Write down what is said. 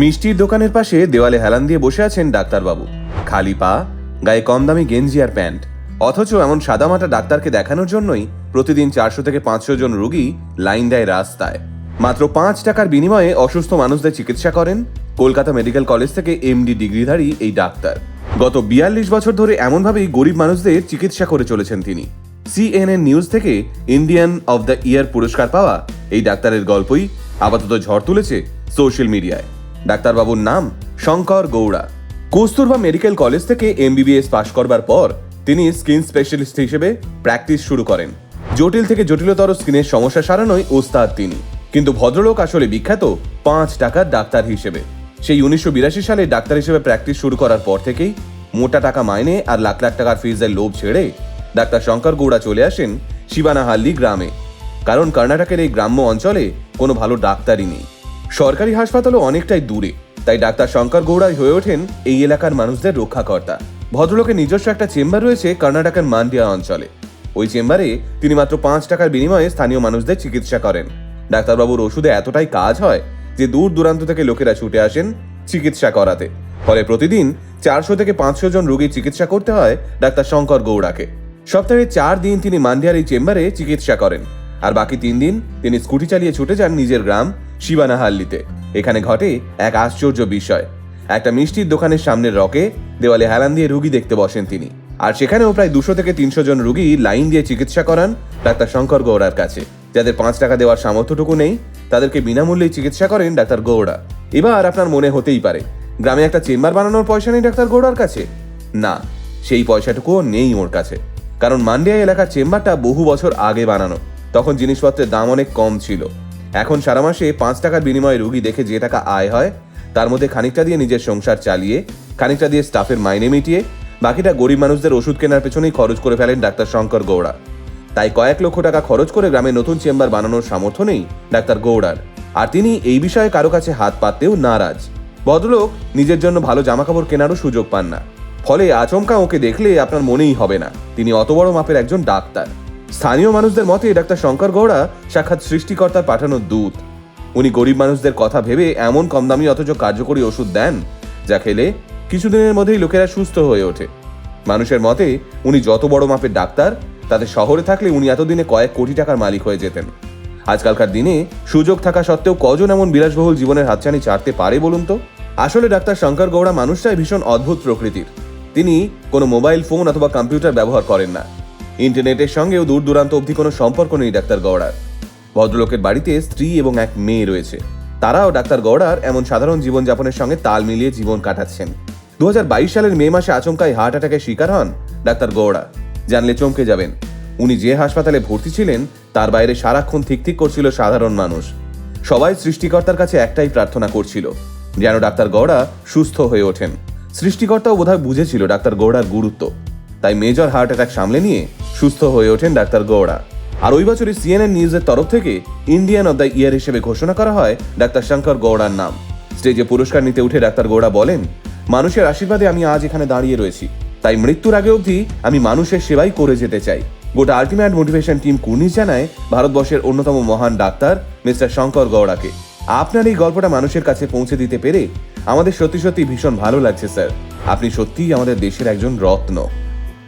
মিষ্টির দোকানের পাশে দেওয়ালে হেলান দিয়ে বসে আছেন ডাক্তারবাবু। খালি পা, গায়ে কম দামি গেঞ্জি আর প্যান্ট। অথচ এমন সাদামাটা ডাক্তারকে দেখানোর জন্যই প্রতিদিন চারশো থেকে পাঁচশো জন রুগী লাইন দেয় রাস্তায়। মাত্র পাঁচ টাকার বিনিময়ে অসুস্থ মানুষদের চিকিৎসা করেন কলকাতা মেডিকেল কলেজ থেকে এমডি ডিগ্রিধারী এই ডাক্তার। গত বিয়াল্লিশ বছর ধরে এমনভাবেই গরিব মানুষদের চিকিৎসা করে চলেছেন তিনি। সিএনএন নিউজ থেকে ইন্ডিয়ান অফ দ্য ইয়ার পুরস্কার পাওয়া এই ডাক্তারের গল্পই আপাতত ঝড় তুলেছে সোশ্যাল মিডিয়ায়। ডাক্তারবাবুর নাম শঙ্কর গৌড়া। কস্তুরবা মেডিকেল কলেজ থেকে এমবিবিএস পাশ করবার পর তিনি স্কিন স্পেশালিস্ট হিসেবে প্র্যাকটিস শুরু করেন। জটিল থেকে জটিলতর স্কিনের সমস্যা সারানোই ওস্তাদ তিনি। কিন্তু ভদ্রলোক আসলে বিখ্যাত পাঁচ টাকার ডাক্তার হিসেবে। সেই উনিশশো বিরাশি সালে ডাক্তার হিসেবে প্র্যাকটিস শুরু করার পর থেকেই মোটা টাকা মাইনে আর লাখ লাখ টাকার ফিজের লোভ ছেড়ে ডাক্তার শঙ্কর গৌড়া চলে আসেন শিবানাহাল্লি গ্রামে। কারণ কর্ণাটকের এই গ্রাম্য অঞ্চলে কোনো ভালো ডাক্তারই নেই। সরকারি হাসপাতালও অনেকটাই দূরে, তাই ডাক্তার শঙ্কর গৌড়াই হয়ে ওঠেন এই এলাকার মানুষদের রক্ষাকর্তা। ভদ্রলোকের নিজস্ব একটা চেম্বার রয়েছে কর্ণাটকের মান্ডিয়া অঞ্চলে। ওই চেম্বারে তিনি মাত্র পাঁচ টাকার বিনিময়ে স্থানীয় মানুষদের চিকিৎসা করেন। ডাক্তারবাবুর ওষুধে এতটাই কাজ হয় যে দূর দূরান্ত থেকে লোকেরা ছুটে আসেন চিকিৎসা করাতে। ফলে প্রতিদিন চারশো থেকে পাঁচশো জন রোগীর চিকিৎসা করতে হয় ডাক্তার শঙ্কর গৌড়াকে। সপ্তাহে চার দিন তিনি মান্ডিয়ার এই চেম্বারে চিকিৎসা করেন। আর বাকি তিন দিন তিনি স্কুটি চালিয়ে ছুটে যান নিজের গ্রাম শিবানাহাল্লিতে। এখানে ঘটে এক আশ্চর্য বিষয়। একটা মিষ্টির দোকানের সামনের রকে দেওয়ালে হেলান দিয়ে রুগী দেখতে বসেন তিনি। আর সেখানেও প্রায় দুশো থেকে তিনশো জন রুগী লাইন দিয়ে চিকিৎসা করান ডাক্তার শঙ্কর গৌড়ার কাছে। যাদের পাঁচ টাকা দেওয়ার সামর্থ্যটুকু নেই, তাদেরকে বিনামূল্যে চিকিৎসা করেন ডাক্তার গৌড়া। এবার আপনার মনে হতেই পারে, গ্রামে একটা চেম্বার বানানোর পয়সা নেই ডাক্তার গৌড়ার কাছে? না, সেই পয়সাটুকুও নেই ওর কাছে। কারণ মান্ডিয়া এলাকার চেম্বারটা বহু বছর আগে বানানো। তখন জিনিসপত্রের দাম অনেক কম ছিল। এখন সারা মাসে পাঁচ টাকার বিনিময়ে রুগী দেখে যে টাকা আয় হয়, তার মধ্যে খানিকটা দিয়ে নিজের সংসার চালিয়ে, খানিকটা দিয়ে স্টাফের মাইনে মিটিয়ে, বাকিটা গরিব মানুষদের ওষুধ কেনার পেছনেই খরচ করে ফেলেন ডাক্তার শঙ্কর গৌড়া। তাই কয়েক লক্ষ টাকা খরচ করে গ্রামে নতুন চেম্বার বানানোর সামর্থ্য নেই ডাক্তার গৌড়ার। আর তিনি এই বিষয়ে কারও কাছে হাত পাততেও নারাজ। ভদ্রলোক নিজের জন্য ভালো জামাকাপড় কেনারও সুযোগ পান না। ফলে আচমকা ওকে দেখলে আপনার মনেই হবে না। তিনি অত বড় মাপের একজন ডাক্তার। স্থানীয় মানুষদের মতে, ডাক্তার শঙ্কর গৌড়া সাক্ষাৎ সৃষ্টিকর্তার পাঠানো দূত। উনি গরিব মানুষদের কথা ভেবে এমন কম দামি অথচ কার্যকরী ওষুধ দেন, যা খেলে কিছুদিনের মধ্যেই লোকেরা সুস্থ হয়ে ওঠে। মানুষের মতে, উনি যত বড় মাপের ডাক্তার, তাতে শহরে থাকলে উনি এতদিনে কয়েক কোটি টাকার মালিক হয়ে যেতেন। আজকালকার দিনে সুযোগ থাকা সত্ত্বেও কজন এমন বিলাসবহুল জীবনের হাতছানি ছাড়তে পারে বলুন তো? আসলে ডাক্তার শঙ্কর গৌড়া মানুষটাই ভীষণ অদ্ভুত প্রকৃতির। তিনি কোনো মোবাইল ফোন অথবা কম্পিউটার ব্যবহার করেন না। ইন্টারনেটের সঙ্গেও দূর দূরান্ত অবধি কোনো সম্পর্ক নেই ডাক্তার গৌড়ার ভদ্রলোকের বাড়িতে স্ত্রী এবং এক মেয়ে রয়েছে। তারাও ডাক্তার গৌড়ার এমন সাধারণ জীবনযাপনের সঙ্গে তাল মিলিয়ে জীবন কাটাচ্ছেন। দুই হাজার বাইশ সালের মে মাসে আচমকায় হার্ট অ্যাটাকের শিকার হন ডাক্তার গৌড়া জানলে চমকে যাবেন। উনি যে হাসপাতালে ভর্তি ছিলেন, তার বাইরে সারাক্ষণ ঠিক ঠিক করছিল সাধারণ মানুষ। সবাই সৃষ্টিকর্তার কাছে একটাই প্রার্থনা করছিল, যেন ডাক্তার গৌড়া সুস্থ হয়ে ওঠেন। সৃষ্টিকর্তাও বোধহয় বুঝেছিল ডাক্তার গৌড়ার গুরুত্ব। তাই মেজর হার্ট অ্যাটাক সামলে নিয়ে সুস্থ হয়ে ওঠেন ডাক্তার গৌড়া। আর ওই বছরই সিএনএন নিউজের তরফ থেকে ইন্ডিয়ান অব দ্য ইয়ার হিসেবে ঘোষণা করা হয় ডাক্তার শঙ্কর গৌড়ার নাম। স্টেজে পুরস্কার নিতে উঠে ডাক্তার গৌড়া বলেন, মানুষের আশীর্বাদে আমি আজ এখানে দাঁড়িয়ে রয়েছি। তাই মৃত্যুর আগে অবধি আমি মানুষের সেবাই করে যেতে চাই। গোটা আলটিমেট মোটিভেশন টিম কুর্নিশ জানায়, ভারতবর্ষের অন্যতম মহান ডাক্তার মিস্টার শঙ্কর গৌড়াকে। আপনার এই গল্পটা মানুষের কাছে পৌঁছে দিতে পেরে আমাদের সত্যি সত্যি ভীষণ ভালো লাগছে, স্যার। আপনি সত্যিই আমাদের দেশের একজন রত্ন।